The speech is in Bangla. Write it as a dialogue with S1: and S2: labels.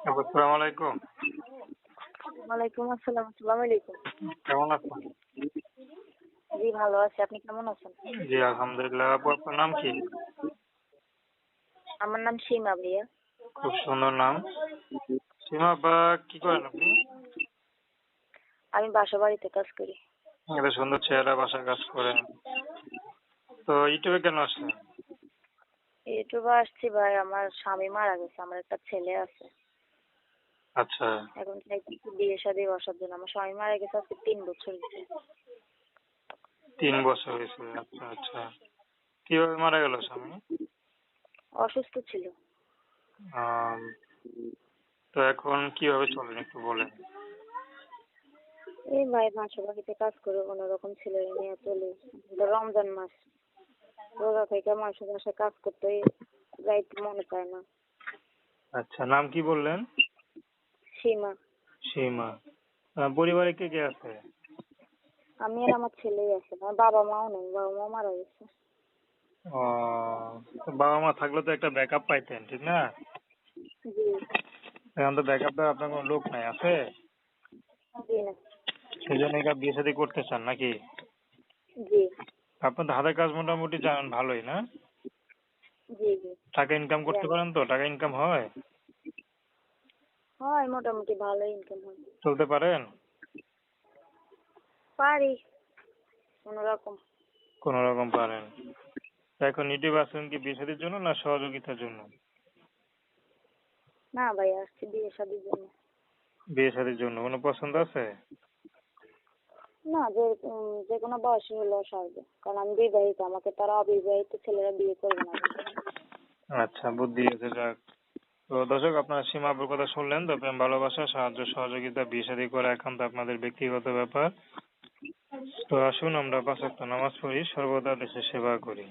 S1: আসসালামু আলাইকুম।
S2: ওয়ালাইকুম আসসালাম আসসালামু আলাইকুম।
S1: কেমন আছেন?
S2: জি ভালো আছি। আপনি কেমন আছেন?
S1: জি আলহামদুলিল্লাহ। আপু আপনার নাম কি?
S2: আমার নাম সীমা ভাইয়া।
S1: খুব সুন্দর নাম। সীমা বা কি করেন আপনি?
S2: আমি বাসা বাড়িতে কাজ করি।
S1: এত সুন্দর চেহারা বাসায় কাজ করেন তো ইউটিউবে কেন আসছেন
S2: ইউটিউবে আসছি ভাই আমার স্বামী মারা গেছে। আমার একটা ছেলে আছে।
S1: আচ্ছা।
S2: এখন চাইছি একটু বিয়ে শাদী বসার জন্য। আমার স্বামী মারা গেছে আজকে তিন বছর হয়েছে।
S1: তিন বছর হয়েছে আচ্ছা আচ্ছা। কীভাবে মারা গেল স্বামী?
S2: অসুস্থ ছিল।
S1: তো এখন কীভাবে চলেন একটু বলেন।
S2: এই ভাই বাসা বাড়িতে কাজ করে কোনো রকম ছেলে নিয়ে চলে। রমজান মাস। রোজা থেকে মাসে মাসে কাজ করতে যাইতে মনে চায় না।
S1: আচ্ছা নাম কি বললেন?
S2: সীমা।
S1: সীমা। আহ, পরিবারে কে কে আছে?
S2: আমি আর আমার ছেলেই আছে। আমার বাবা মাও নেই বাবা মা মারা গেছে।
S1: ও তো বাবা মা থাকলে তো একটা ব্যাকআপ পাইতেন ঠিক না?
S2: জি।
S1: এখন তো ব্যাকআপ দেওয়ার আপনার কোনো লোক নাই আছে?
S2: জি না।
S1: সেই জন্য এটা বিয়ে শাদী করতে চান নাকি?
S2: জি।
S1: আপনার তো হাতের কাজ মোটামুটি জানেন ভালোই না?
S2: জি জি।
S1: টাকা ইনকাম করতে পারেন তো? টাকা ইনকাম হয়?
S2: হয় মোটামুটি ভালো ইনকাম হয়।
S1: চলতে পারেন?
S2: পারি কোনো রকম
S1: কোন রকম পারেন এখন ইউটিউব আসছেন কি বিয়ে শাদীর জন্য না সহযোগিতার জন্য?
S2: না ভাই আসছি বিয়ে শাদির জন্য।
S1: বিয়ে শাদীর জন্য। কোনো পছন্দ আছে?
S2: না যে যে কোনো বয়সী হলেও সারবে। কারণ আমি বিবাহিত আমাকে তারা অবিবাহিত ছেলেরা বিয়ে করবে না।
S1: আচ্ছা বুদ্ধি আছে যাক। তো দর্শক, আপনারা সীমাপুর কথা শুনলেন, তো প্রেম, ভালোবাসা, সাহায্য, সহযোগিতা, বিয়ে করা তো আপনাদের ব্যক্তিগত ব্যাপার। তো আসুন আমরা পাঁচ নামাজ পড়ি, সর্বদা দেশের সেবা করি।